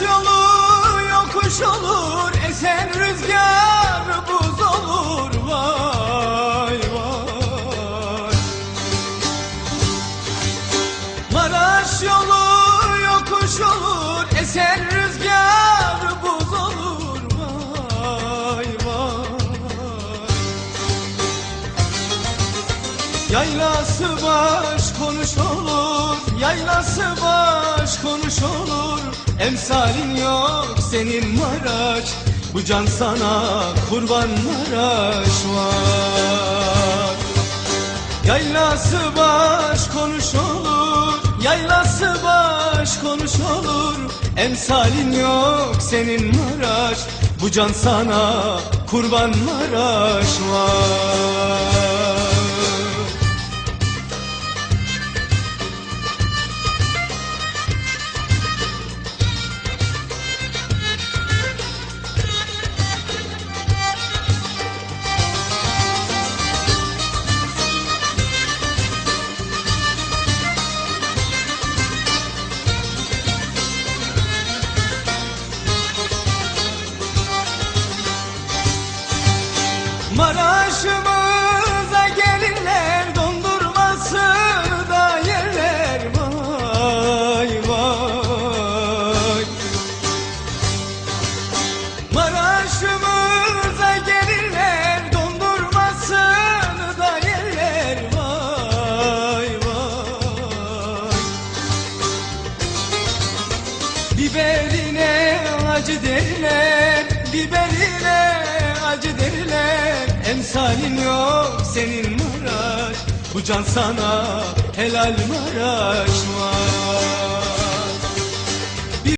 Yolu yokuş olur esen rüzgar. Yaylası baş konuş olur Yaylası baş konuş olur. Emsalin yok senin Maraş Bu can sana kurban Maraş var. Yaylası baş konuş olur Yaylası baş konuş olur. Emsalin yok senin Maraş Bu can sana kurban Maraş var Maraş'ımıza gelirler dondurmasını da yerler. Vay vay. Maraş'ımıza gelirler dondurmasını da yerler. Vay vay. Biberine acı derler, derler Emsalin yok senin Maraş, bu can sana helal Maraş var